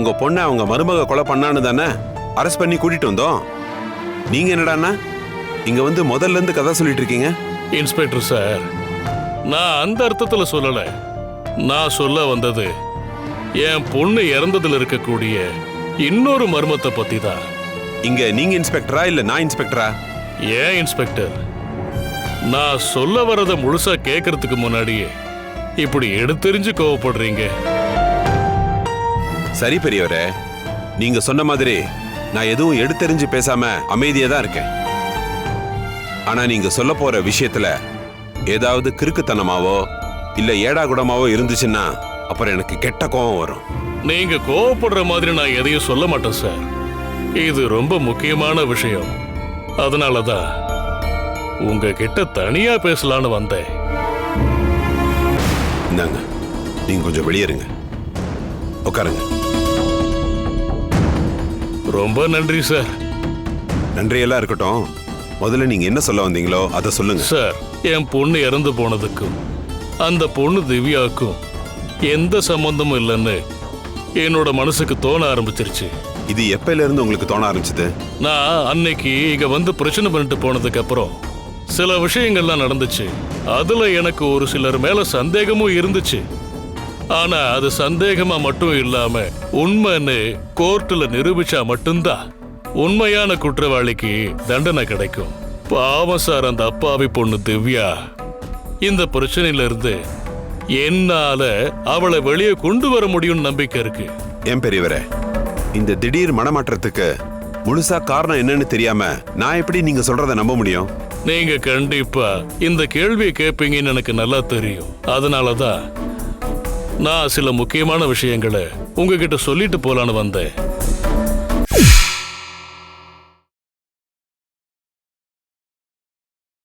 உங்க பொண்ணை அவங்க மருமக கொலை பண்ணான்னு தானே அரெஸ்ட் பண்ணி கூட்டிட்டு வந்தோம். நீங்க என்னடான்னா இங்க வந்து முதல்ல இருந்து கதை சொல்லிட்டு இருக்கீங்க? இன்ஸ்பெக்டர் சார் நான் அந்த அர்த்தத்துல சொல்லல. நான் சொல்ல வந்தது என் பொண்ணு இறந்ததுல இருக்கக்கூடிய இன்னொரு மர்மத்தை பத்தி தான் இங்க நீங்க இன்ஸ்பெக்டரா இல்ல நான் இன்ஸ்பெக்டரா? ஏன் இன்ஸ்பெக்டர்? நான் சொல்ல வரத முழுசா கேட்கறதுக்கு முன்னாடியே இப்படி எடுத்தெறிஞ்சு கோவப்படுறீங்க. சரி பெரியவரே. நீங்க சொன்ன மாதிரி நான் எதுவும் எடுத்தெறிஞ்சு பேசாம அமைதியா தான் இருக்கேன். ஆனா நீங்க சொல்ல போற விஷயத்துல ஏதாவது கிறுக்குத்தனமாவோ இல்ல ஏடாகுடமாவோ இருந்துச்சுன்னா அப்புறம் எனக்கு கெட்ட கோபம் வரும். நீங்க கோவப்படுற மாதிரி நான் எதையும் சொல்ல மாட்டேன் சார் இது ரொம்ப முக்கியமான விஷயம். அதனால தான் உங்ககிட்ட தனியா பேசலான்னு வந்தேன். இந்தாங்க நீங்க கொஞ்சம் வெளியேறுங்க. உட்காருங்க. ரொம்ப நன்றி சார். நன்றியெல்லாம் இருக்கட்டும். முதல்ல நீங்க என்ன சொல்ல வந்தீங்களோ அதை சொல்லுங்க. சார் என் பொண்ணு இறந்து போனதுக்கும் அந்த பொண்ணு திவ்யாவுக்கும் எந்த சம்பந்தமும் இல்லைன்னு என்னோட மனசுக்கு தோண ஆரம்பிச்சிருச்சு. இது எப்பையில இருந்து உங்களுக்கு தோண ஆரம்பிச்சது? நான் அன்னைக்கு இங்க வந்து பிரச்சனை பண்ணிட்டு போனதுக்கு அப்புறம் சில விஷயங்கள்லாம் நடந்துச்சு. அதுல எனக்கு ஒரு சிலர் மேல சந்தேகமும் இருந்துச்சு. ஆனா அது சந்தேகமா மட்டும் இல்லாம உண்மைன்னு கோர்ட்டுல நிரூபிச்சா மட்டும்தான் உண்மையான குற்றவாளிக்கு தண்டனை கிடைக்கும். பாவம் சார் அந்த அப்பாவி பொண்ணு திவ்யா. இந்த பிரச்சனையில இருந்து என்னால அவளை வெளியே கொண்டு வர முடியும்னு நம்பிக்கை இருக்கு. ஏன் பெரியவரே இந்த திடீர் மனமாற்றத்துக்கு முழுசா காரணம் என்னன்னு தெரியாம நான் எப்படி நீங்க சொல்றத நம்ப முடியும்? நீங்க கண்டிப்பா இந்த கேள்வியை கேட்பீங்கன்னு எனக்கு நல்லா தெரியும். அதனாலதான் நான் சில முக்கியமான விஷயங்களை உங்ககிட்ட சொல்லிட்டு போலான்னு வந்தேன்.